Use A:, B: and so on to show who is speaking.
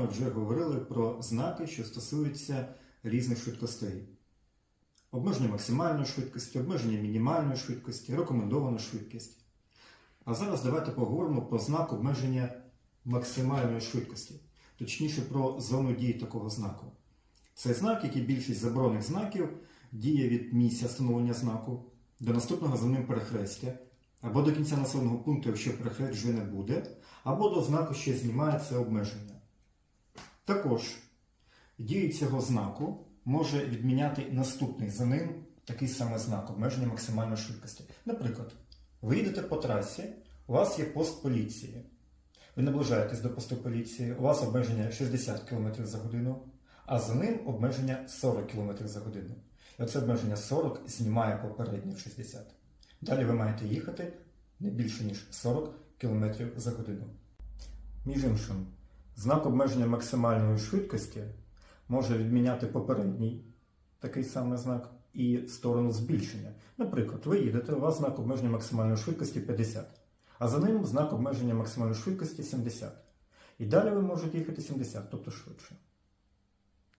A: Ми вже говорили про знаки, що стосуються різних швидкостей. Обмеження максимальної швидкості, обмеження мінімальної швидкості, рекомендована швидкість. А зараз давайте поговоримо про знак обмеження максимальної швидкості, точніше про зону дії такого знаку. Це знак, як і більшість заборонених знаків, діє від місця встановлення знаку до наступного за ним перехрестя, або до кінця населеного пункту, якщо перехрест вже не буде, або до знаку, що знімає це обмеження. Також дію цього знаку може відміняти наступний за ним такий самий знак обмеження максимальної швидкості. Наприклад, ви їдете по трасі, у вас є пост поліції. Ви наближаєтесь до посту поліції, у вас обмеження 60 км за годину, а за ним обмеження 40 км за годину. І оце обмеження 40 знімає попереднє в 60. Далі ви маєте їхати не більше, ніж 40 км за годину. Між іншим, знак обмеження максимальної швидкості може відміняти попередній такий самий знак і сторону збільшення. Наприклад, ви їдете, у вас знак обмеження максимальної швидкості 50, а за ним знак обмеження максимальної швидкості 70. І далі ви можете їхати 70, тобто швидше.